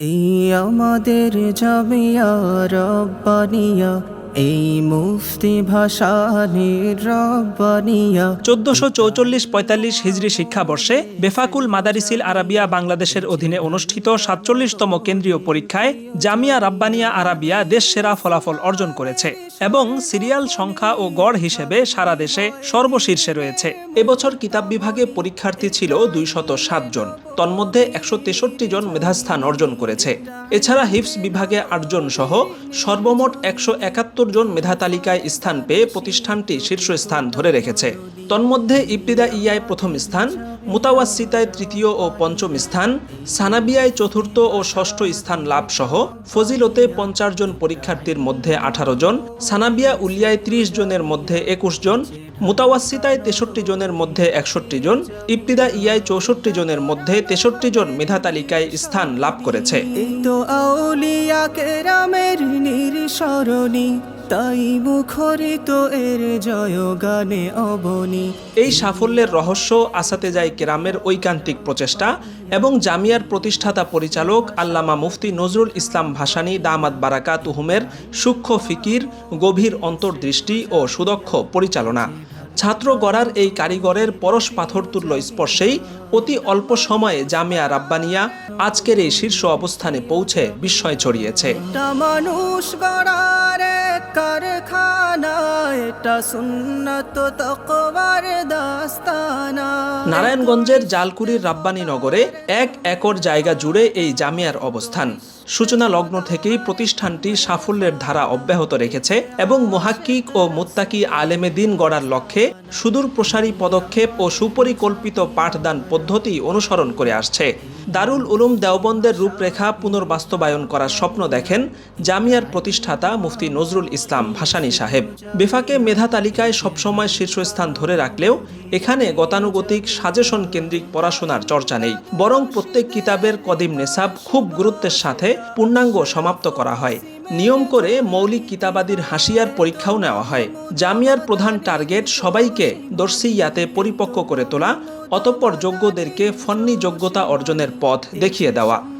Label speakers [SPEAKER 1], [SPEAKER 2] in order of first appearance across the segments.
[SPEAKER 1] এই আমাদের জামিয়া রব্বানিয়া এই মুফতি ভাসানির রব্বানিয়া।
[SPEAKER 2] চোদ্দশো চৌচল্লিশ পঁয়তাল্লিশ হিজরি শিক্ষাবর্ষে বেফাকুল মাদারিসিল আরাবিয়া বাংলাদেশের অধীনে অনুষ্ঠিত সাতচল্লিশতম কেন্দ্রীয় পরীক্ষায় জামিয়া রাব্বানিয়া আরাবিয়া দেশ সেরা ফলাফল অর্জন করেছে এবং সিরিয়াল সংখ্যা ও গড় হিসেবে সারা দেশে সর্বশীর্ষে রয়েছে। এবছর কিতাব বিভাগে পরীক্ষার্থী ছিল দুইশত সাত জন, তন্মধ্যে একশো তেষট্টি জন মেধাস্থান অর্জন করেছে। এছাড়া হিফস বিভাগে আটজন সহ সর্বমোট একশো একাত্তর জন মেধা তালিকায় স্থান পেয়ে প্রতিষ্ঠানটি শীর্ষস্থান ধরে রেখেছে। তন্মধ্যে ইবতিদা ইয়ায় প্রথম স্থান মুতাওয়াসিতায় তৃতীয় ও পঞ্চম স্থান, সানাবিয়ায় চতুর্থ ও ষষ্ঠ স্থান লাভ সহ ফজিলতে পঞ্চাশ জন পরীক্ষার্থীর মধ্যে আঠারো জন, সানাবিয়া উলিয়ায় ত্রিশ জনের মধ্যে একুশ জন মুতাওয়াসিতায় তেষট্টি জনের মধ্যে একষট্টি জন, ইবতিদা ইয়ায় চৌষট্টি জনের মধ্যে তেষট্টি জন মেধা তালিকায় স্থান লাভ করেছে।
[SPEAKER 1] তাই মুখরিত এর জয় গানে অবনী।
[SPEAKER 2] এই সাফল্যের রহস্য আসাতে যায় কেরামের ঐকান্তিক প্রচেষ্টা এবং জামিয়ার প্রতিষ্ঠাতা পরিচালক আল্লামা মুফতি নজরুল ইসলাম ভাসানী দামাত বারাকা তুহুমের সূক্ষ্ম ফিকির গভীর অন্তর্দৃষ্টি ও সুদক্ষ পরিচালনা। ছাত্র গড়ার এই কারিগরের পরশ পাথর তুল্য স্পর্শেই অতি অল্প সময়ে জামিয়া রাব্বানিয়া আজকের এই শীর্ষ অবস্থানে পৌঁছে বিস্ময় ছড়িয়েছে।
[SPEAKER 1] মানুষ গড়ার এটা তকবার দাস্তানা।
[SPEAKER 2] নারায়ণগঞ্জের জালকুড়ির রাব্বানী নগরে এক একর জায়গা জুড়ে এই জামিয়ার অবস্থান। সূচনা লগ্ন থেকেই প্রতিষ্ঠানটি সাফল্যের ধারা অব্যাহত রেখেছে এবং মোহাক্কিক ও মোত্তাকি আলেমে দিন গড়ার লক্ষ্যে সুদূর প্রসারী পদক্ষেপ ও সুপরিকল্পিত পাঠদান পদ্ধতি অনুসরণ করে আসছে। দারুল উলুম দেওবন্দের রূপরেখা পুনর্বাস্তবায়ন করার স্বপ্ন দেখেন জামিয়ার প্রতিষ্ঠাতা মুফতি নজরুল ইসলাম ভাসানী সাহেব। বেফাকে মেধা তালিকায় সবসময় শীর্ষস্থান ধরে রাখলেও এখানে গতানুগতিক সাজেশন কেন্দ্রিক পড়াশোনার চর্চা নেই। বরং প্রত্যেক কিতাবের কদিম নেসাব খুব গুরুত্বের সাথে পূর্ণাঙ্গ সমাপ্ত করা হয়। নিয়ম করে মৌলিক কিতাবাদির হাসিয়ার পরীক্ষাও নেওয়া হয়। জামিয়ার প্রধান টার্গেট সবাইকে দর্শিয়াতে পরিপক্ক করে তোলা, অতঃপর যোগ্যদেরকে ফন্নি যোগ্যতা অর্জনের পথ দেখিয়ে দেওয়া।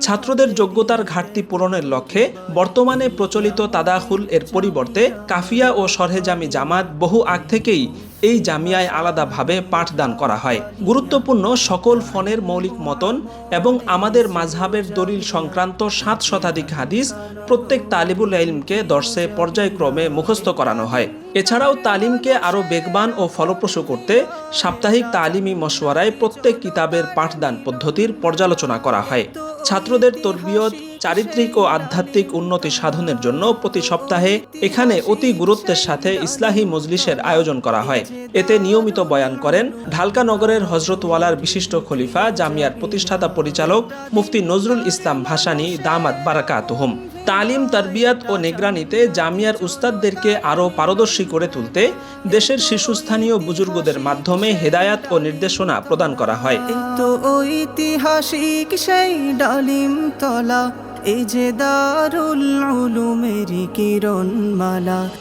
[SPEAKER 2] ছাত্রদের যোগ্যতার ঘাটতি পূরণের লক্ষ্যে বর্তমানে প্রচলিত তাদাহুল এর পরিবর্তে কাফিয়া ও সরহেজামি জামাত বহু আগ থেকেই এই জামিয়ায় আলাদাভাবে পাঠদান করা হয়। গুরুত্বপূর্ণ সকল ফনের মৌলিক মতন এবং আমাদের মাঝহাবের দলিল সংক্রান্ত সাত শতাধিক হাদিস প্রত্যেক তালিবুল ইলমকে দর্শে পর্যায়ক্রমে মুখস্থ করানো হয়। এছাড়াও তালিমকে আরও বেগবান ও ফলপ্রসূ করতে সাপ্তাহিক তালিমি মশওয়ারায় প্রত্যেক কিতাবের পাঠদান পদ্ধতির পর্যালোচনা করা হয়। ছাত্রদের তরবিয়ত, চারিত্রিক ও আধ্যাত্মিক উন্নতি সাধনের জন্য প্রতি সপ্তাহে এখানে অতি গুরুত্বের সাথে ইসলাহী মজলিসের আয়োজন করা হয়। এতে নিয়মিত বয়ান করেন ঢালকা নগরের হজরতওয়ালার বিশিষ্ট খলিফা, জামিয়ার প্রতিষ্ঠাতা পরিচালক মুফতি নজরুল ইসলাম ভাসানী দামাত বারাকাতুহুম। তালিম তারবিয়াত ও নিগরানিতে জামিয়ার উস্তাদদেরকে আরও পারদর্শী করে তুলতে দেশের শীর্ষস্থানীয় বুজুর্গদের মাধ্যমে হেদায়াত ও নির্দেশনা প্রদান করা হয়।
[SPEAKER 1] তো ঐতিহাসিক সেই ডালিম তলা এই যে দারুল উলুমেরি কিরণ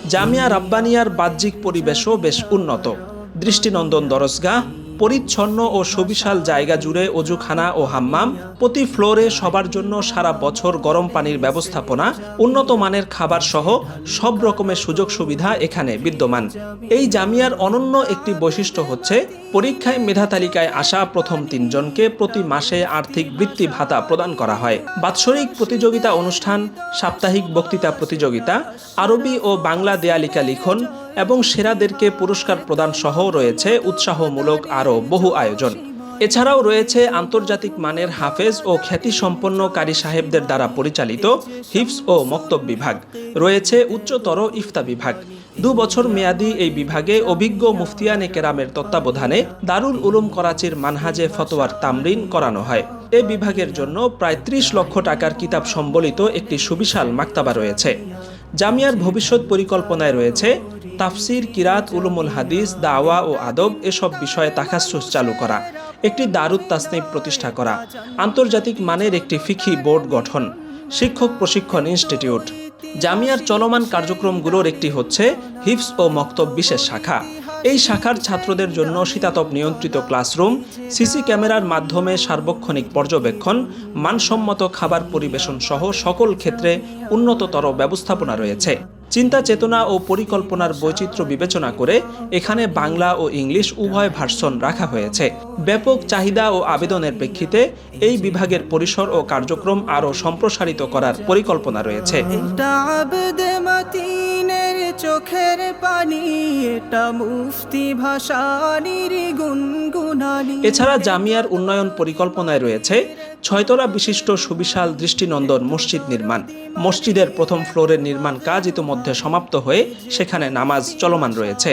[SPEAKER 2] জামিয়া রাব্বানিয়ার বাহ্যিক পরিবেশও বেশ উন্নত। দৃষ্টিনন্দন দরজগাহ পরিচ্ছন্ন ও সুবিশাল জায়গা জুড়ে অজুখানা ও হাম্মাম প্রতি ফ্লোরে সবার জন্য সারা বছর গরম পানির ব্যবস্থাপনা, উন্নত মানের খাবার সহ সব রকমের সুযোগ সুবিধা এখানে বিদ্যমান। এই জামিয়ার অনন্য একটি বৈশিষ্ট্য হচ্ছে, পরীক্ষায় মেধা তালিকায় আসা প্রথম তিনজনকে প্রতি মাসে আর্থিক বৃত্তি ভাতা প্রদান করা হয়। বাৎসরিক প্রতিযোগিতা অনুষ্ঠান, সাপ্তাহিক বক্তৃতা প্রতিযোগিতা, আরবি ও বাংলা দেয়ালিকা লিখন এবং সেরাদেরকে পুরস্কার প্রদান সহ রয়েছে উৎসাহমূলক আরও বহু আয়োজন। এছাড়াও রয়েছে আন্তর্জাতিক মানের হাফেজ ও খ্যাতিসম্পন্ন কারি সাহেবদের দ্বারা পরিচালিত হিফস ও মক্তব বিভাগ। রয়েছে উচ্চতর ইফতা বিভাগ। দু বছর মেয়াদি এই বিভাগে অভিজ্ঞ মুফতিয়ানে কেরামের তত্ত্বাবধানে দারুল উলুম করাচির মানহাজে ফতোয়ার তামরিন করানো হয়। এ বিভাগের জন্য প্রায় ত্রিশ লক্ষ টাকার কিতাব সম্বলিত একটি সুবিশাল মাক্তাবা রয়েছে। জামিয়ার ভবিষ্যৎ পরিকল্পনায় রয়েছে তাফসির, কিরাত, উলুমুল হাদিস, দাওয়া ও আদব এসব বিষয়ে তাকাসুস চালু করা, একটি দারুদ তাসনিব প্রতিষ্ঠা করা, আন্তর্জাতিক মানের একটি ফিখি বোর্ড গঠন, শিক্ষক প্রশিক্ষণ ইনস্টিটিউট। জামিয়ার চলমান কার্যক্রমগুলোর একটি হচ্ছে হিপস ও মক্তব বিশেষ শাখা। এই শাখার ছাত্রদের জন্য শীতাতপ নিয়ন্ত্রিত ক্লাসরুম, সিসি ক্যামেরার মাধ্যমে সার্বক্ষণিক পর্যবেক্ষণ, মানসম্মত খাবার পরিবেশন সহ সকল ক্ষেত্রে উন্নততর ব্যবস্থাপনা রয়েছে। চিন্তা, চেতনা ও পরিকল্পনার বৈচিত্র্য বিবেচনা করে এখানে বাংলা ও ইংলিশ উভয় ভার্সন রাখা হয়েছে। ব্যাপক চাহিদা ও আবেদনের প্রেক্ষিতে এই বিভাগের পরিসর ও কার্যক্রম আরও সম্প্রসারিত করার পরিকল্পনা রয়েছে।
[SPEAKER 1] চোখের পানি, এটা মুফতি ভাসানির গুনগুনানি।
[SPEAKER 2] এছাড়া জামিয়ার উন্নয়ন পরিকল্পনায় রয়েছে ছয়তলা বিশিষ্ট সুবিশাল দৃষ্টিনন্দন মসজিদ নির্মাণ। মসজিদের প্রথম ফ্লোরের নির্মাণ কাজ ইতোমধ্যে সমাপ্ত হয়ে সেখানে নামাজ চলমান রয়েছে।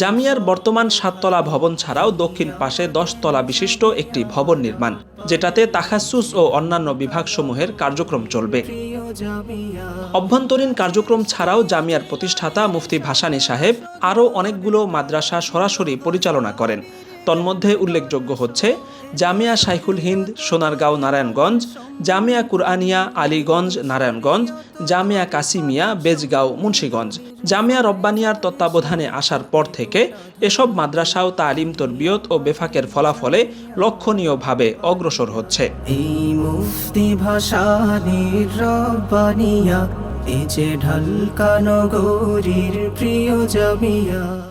[SPEAKER 2] জামিয়ার বর্তমান সাততলা ভবন ছাড়াও দক্ষিণ পাশে দশতলা বিশিষ্ট একটি ভবন নির্মাণ, যেটাতে তাখাসুস ও অন্যান্য বিভাগসমূহের কার্যক্রম চলবে। অভ্যন্তরীণ কার্যক্রম ছাড়াও জামিয়ার প্রতিষ্ঠাতা মুফতি ভাসানী সাহেব আরও অনেকগুলো মাদ্রাসা সরাসরি পরিচালনা করেন। তন্মধ্যে উল্লেখযোগ্য হচ্ছে জামিয়া শাইখুল হিন্দ, সোনারগাঁও নারায়ণগঞ্জ, জামিয়া কুরআনিয়া আলীগঞ্জ নারায়ণগঞ্জ, জামিয়া কাসিমিয়া বেজগাঁও মুন্সীগঞ্জ। জামিয়া রব্বানিয়ার তত্ত্বাবধানে আসার পর থেকে এসব মাদ্রাসাও তালিম, তরবিয়ত ও বেফাকের ফলাফলে লক্ষণীয়ভাবে অগ্রসর হচ্ছে।
[SPEAKER 1] এই মুফতি রব্বানিয়া যে প্রিয় জামিয়া।